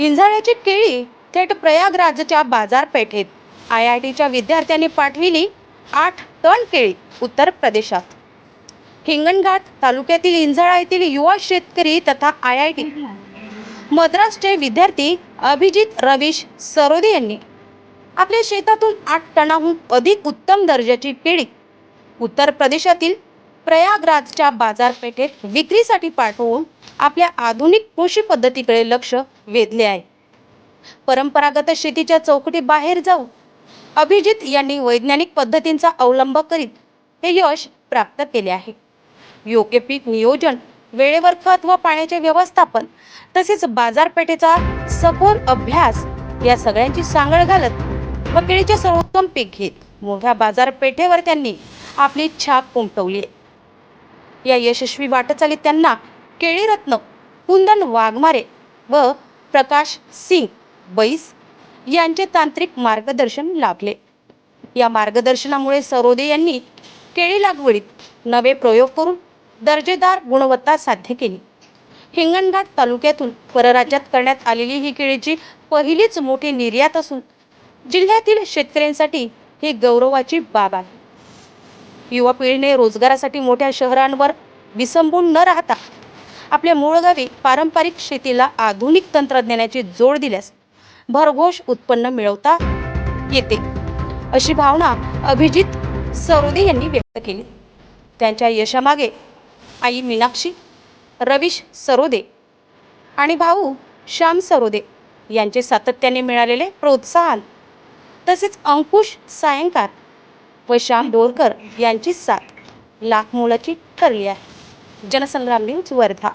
इंझाळ्याची केळी थेट प्रयागराजच्या बाजारपेठेत. आय आय टीच्या विद्यार्थ्यांनी पाठविली आठ टन केळी उत्तर प्रदेशात. हिंगणघाट तालुक्यातील इंझाळा येथील युवा शेतकरी तथा आय आय टी मद्रासचे विद्यार्थी अभिजित रवीश सरोदे यांनी आपल्या शेतातून आठ टनाहून अधिक उत्तम दर्जाची केळी उत्तर प्रदेशातील प्रयागराजच्या बाजारपेठेत विक्रीसाठी पाठवून आपल्या आधुनिक कृषी पद्धतीकडे लक्ष वेधले आहे परंपरागत शेतीच्या चौकटी बाहेर जाऊन अभिजित यांनी वैज्ञानिक पद्धतींचा अवलंब करीत हे यश प्राप्त केले आहे योग्य पीक नियोजन वेळेवर खत व पाण्याचे व्यवस्थापन तसेच बाजारपेठेचा सखोल अभ्यास या सगळ्यांची सांगड घालत व केळीचे सर्वोत्तम पीक घेत मोठ्या बाजारपेठेवर त्यांनी आपली छाप उमटवली आहे. या यशस्वी वाटचालीत त्यांना केळीरत्न कुंदन वाघमारे व प्रकाश सिंग बैस यांचे तांत्रिक मार्गदर्शन लाभले. या मार्गदर्शनामुळे सरोदे यांनी केळी लागवडीत नवे प्रयोग करून दर्जेदार गुणवत्ता साध्य केली. हिंगणघाट तालुक्यातून परराज्यात करण्यात आलेली ही केळीची पहिलीच मोठी निर्यात असून जिल्ह्यातील शेतकऱ्यांसाठी ही गौरवाची बाब आहे. युवा पिढीने रोजगारासाठी मोठ्या शहरांवर विसंबून न राहता आपल्या मूळ गावी पारंपरिक शेतीला आधुनिक तंत्रज्ञानाची जोड दिल्यास भरघोष उत्पन्न मिळवता येते. अशी भावना अभिजित सरोदे यांनी व्यक्त केली. त्यांच्या यशामागे आई मीनाक्षी रवीश सरोदे आणि भाऊ श्याम सरोदे यांचे सातत्याने मिळालेले प्रोत्साहन तसेच अंकुश सायंकार व श्याम डोरकर यांची साथ लाख मोलाची ठरली आहे. जनसंग्राम न्यूज वर्धा.